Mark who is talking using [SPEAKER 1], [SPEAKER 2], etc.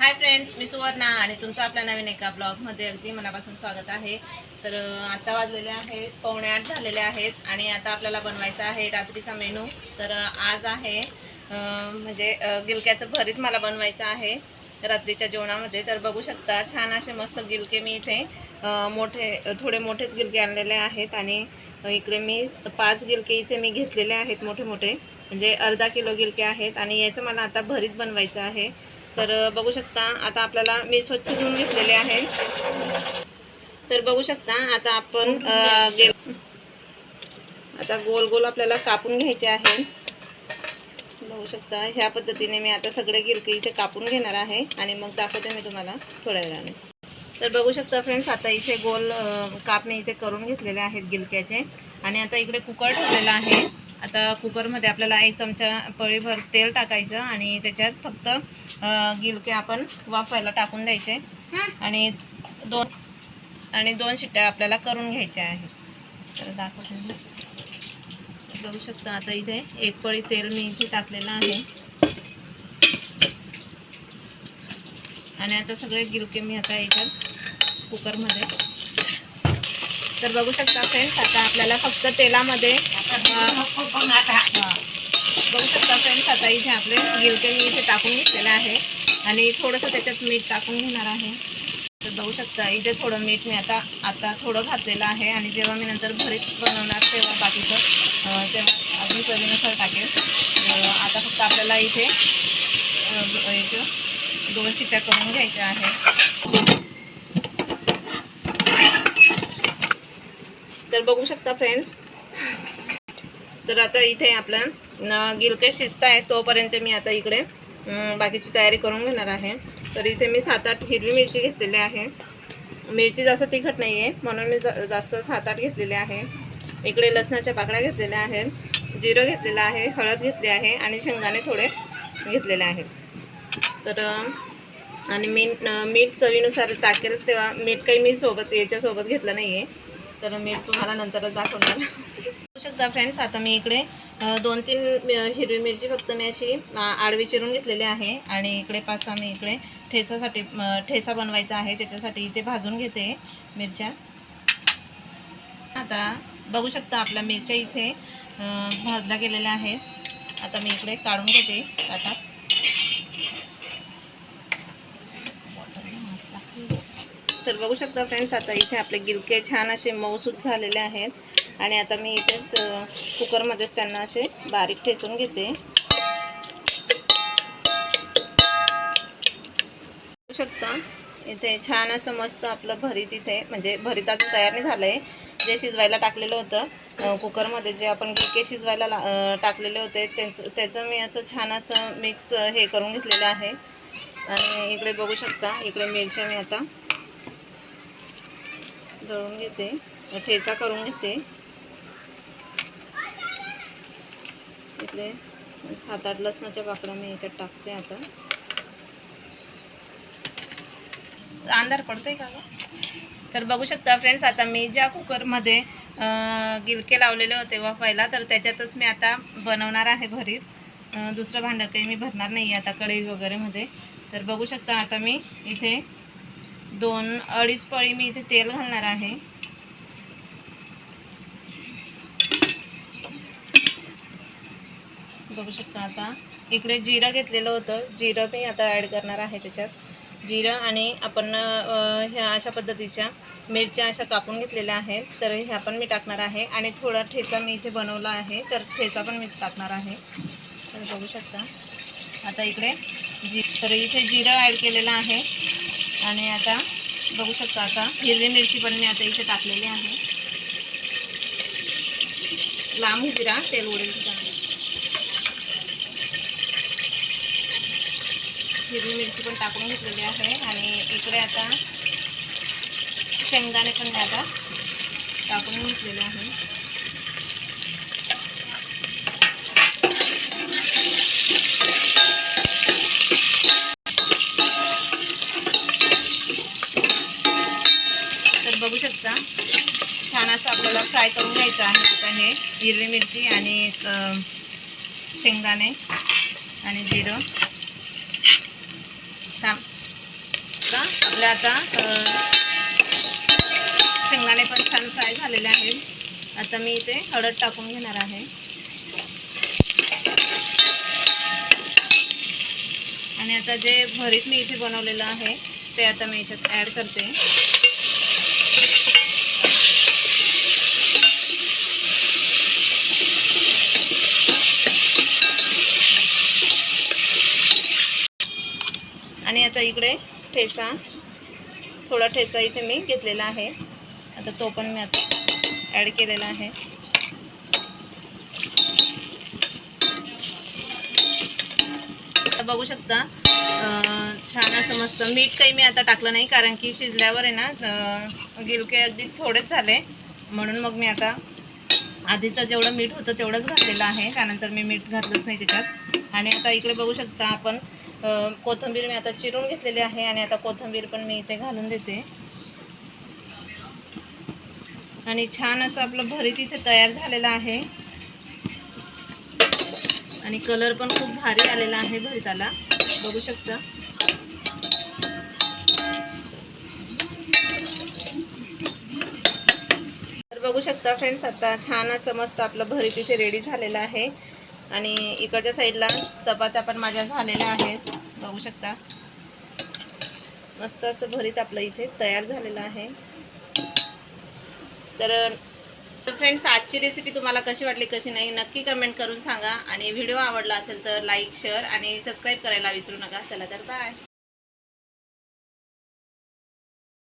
[SPEAKER 1] Hi friends मी सुवर्णा आणि तुमचं आपल्या नवीन एका ब्लॉगमध्ये अगदी मनापासून स्वागत आहे. तर आत्ता आता वाजलेले आहेत पावणे आठ झालेले आहेत आणि आता आपल्याला बनवायचा आहे रात्रीचा मेनू. तर आज आहे म्हणजे गिलक्याचं भरीत मला बनवायचं आहे रात्रीच्या जेवणामध्ये. तर बघू शकता छान असे मस्त गिलके मी इथे मोठे थोडे मोठेच गिलके आणलेले आहेत आणि इकडे मी पाच गिलके इथे मी घेतलेले आहेत मोठे मोठे. म्हणजे अर्धा किलो गिलके आहेत आणि याचं मला आता भरीत बनवायचं आहे. तर बघू शकता आता आपल्याला मी स्वच्छ धुवून घेतलेले आहे. तर बघू शकता आता आपण आता गोल गोल आपल्याला कापून घ्यायचे आहे. बघू शकता ह्या पद्धतीने मी आता सगळे गिरके इथे कापून घेणार आहे आणि मग दाखवते मी तुम्हाला थोड्या वेळाने. तर बघू शकता फ्रेंड्स आता इथे गोल काप मी इथे करून घेतलेले आहेत गिलक्याचे आणि आता इकडे कुकर ठेवलेला आहे. आता कुकरमध्ये आपल्याला एक चमचा पळीभर तेल टाकायचं आणि त्याच्यात फक्त गिलके आपण वाफायला टाकून द्यायचे. आणि दोन आणि दोन शिट्ट्या आपल्याला करून घ्यायच्या आहेत. तर दाखवते. बघू शकता आता इथे एक पळी तेल मी इथे टाकलेलं आहे. आणि आता सगळे गिलके मी आता याच्यात कुकरमध्ये. तर बघू शकता फ्रेंड्स आता आपल्याला फक्त तेलामध्ये अं, हां. बघू शकता फ्रेंड्स आता इथे आपले गिलके मी इथे टाकून घेतलेलं आहे आणि थोडंसं त्याच्यात मीठ टाकून घेणार आहे तर बघू शकता इथे थोडं मीठ मी आता आता थोडं घातलेलं आहे आणि जेव्हा मी नंतर भरीत बनवणार तेव्हा बाकीचं अं, तेव्हा अजून चवीनुसार टाकेल आता फक्त आपल्याला इथे अं, याचं दोन शिट्ट्या करून घ्यायच्या आहे तर बघू शकता फ्रेंड्स तर आता इथे आपलं गिलके शिजत आहे तोपर्यंत मी आता इकडे बाकीची तयारी करून घेणार आहे. तर इथे मी सात आठ हिरवी मिरची घेतलेली आहे. मिरची जास्त तिखट नाही आहे म्हणून मी जा जास्त सात आठ घेतलेली आहे. इकडे लसणाच्या पाकळ्या घेतलेल्या आहेत जिरं घेतलेलं आहे हळद घेतली आहे आणि शेंगदाणे थोडे घेतलेले आहेत. तर आणि मीठ मीठ चवीनुसार टाकेल तेव्हा मीठ काही मी सोबत याच्यासोबत घेतलं नाही आहे तर मी तुम्हाला नंतरच दाखवणार. बघू शकता फ्रेंड्स आता मी इकडे दोन तीन हिरवी मिरची फक्त मी अशी आडवी चिरून घेतलेली आहे. आणि इकडे पाच सहा मी इकडे ठेसासाठी ठेसा ठेचा बनवायचा आहे. त्याच्यासाठी इथे भाजून घेते मिरच्या. आता बघू शकता आपल्या मिरच्या इथे भाजल्या गेलेल्या आहेत. आता मी इकडे काढून घेते ताटात. तर बघू शकता फ्रेंड्स आता इथे आपले गिलके छान असे मऊसूत झालेले आहेत. आणि आता मी इथेच कुकरमध्येच त्यांना असे बारीक ठेचून घेते. बघू शकता इथे छान असं मस्त आपलं भरीत इथे म्हणजे भरीत अजून तयार नाही झालं आहे जे शिजवायला टाकलेलं होतं कुकरमध्ये जे आपण गिलके शिजवायला टाकलेले होते त्यांचं त्याचं मी असं छान असं मिक्स हे करून घेतलेलं आहे. आणि इकडे बघू शकता इकडे मिरच्या मी आता दळून घेते. ठेचा करून घेते. इकडे सात आठ लसणाच्या पाकळ्या मी याच्यात टाकते आता. अंधार पडतोय का तर बघू शकता फ्रेंड्स आता मी ज्या कुकरमध्ये गिलके लावलेले होते वाफायला तर त्याच्यातच मी आता बनवणार आहे भरीत. दुसरं भांडं काही मी भरणार नाही आता कढई वगैरेमध्ये. तर बघू शकता आता मी इथे दोन अडीच पळी मी इथे तेल घालणार आहे. बघू शकता आता. इकडे जिरं घेतलेलं होतं. जिरं मी आता ॲड करणार आहे त्याच्यात. जिरं आणि आपण ह्या अशा पद्धतीच्या मिरच्या अशा कापून घेतलेल्या आहेत. तर ह्या पण मी टाकणार आहे. आणि थोडा ठेचा मी इथे बनवला आहे. तर ठेचा पण मी टाकणार आहे. तर बघू शकता. आता इकडे जी तर इथे जिरं ॲड केलेलं आहे. आणि आता बघू शकता आता हिरवी मिरची पण मी आता इथे टाकलेली आहे. लांब जिरा तेल उडेल त्याच्यामध्ये हिरवी मिरची पण टाकून घेतलेली आहे आणि इकडे आता शेंगदाणे पण मी आता टाकून घेतलेले आहे तर बघू शकता छान असं आपल्याला फ्राय करून घ्यायचं आहे. आता हे हिरवी मिरची आणि शेंगदाणे आणि जिरं. थांब. आपले आता शेंगदाणे पण छान फ्राय झालेले आहेत. आता मी इथे हळद टाकून घेणार आहे. आणि आता जे भरीत मी इथे बनवलेलं आहे ते आता मी याच्यात ॲड करते. आता इकडे. ठेचा. थोडा ठेचा इथे मी घेतलेला आहे. आता तो पण मी आता ॲड केलेला आहे. आता बघू शकता छान असं मस्त मीठ काही मी आता टाकलं नाही कारण की शिजल्यावर आहे ना गिलके अगदी थोडेच झाले. म्हणून मग मी आता आधीचं जेवढं मीठ होतं तेवढंच घातलेलं आहे. त्यानंतर मी मीठ घातलंच नाही त्याच्यात. आणि आता इकडे बघू शकता आपण कोथिंबीर मी आता चिरून घेतलेली आहे आणि आता कोथिंबीर पण मी इथे घालून देते. आणि छान असं आपलं भरीत इथे तयार झालेलं आहे. आणि कलर पण खूप भारी आलेला आहे भरिताला. बघू शकता. तर बघू शकता फ्रेंड्स आता छान असं मस्त आपलं भरीत इथे रेडी झालेलं आहे. आणि इकडच्या साईडला चपात्या पण माझ्या झालेल्या आहेत. बघू शकता. मस्त असं भरीत आपलं इथे तयार झालेलं आहे. तर फ्रेंड्स आजची रेसिपी तुम्हाला कशी वाटली कशी नाही नक्की कमेंट करून सांगा. आणि व्हिडिओ आवडला असेल तर लाईक शेअर आणि सबस्क्राईब करायला विसरू नका. चला तर बाय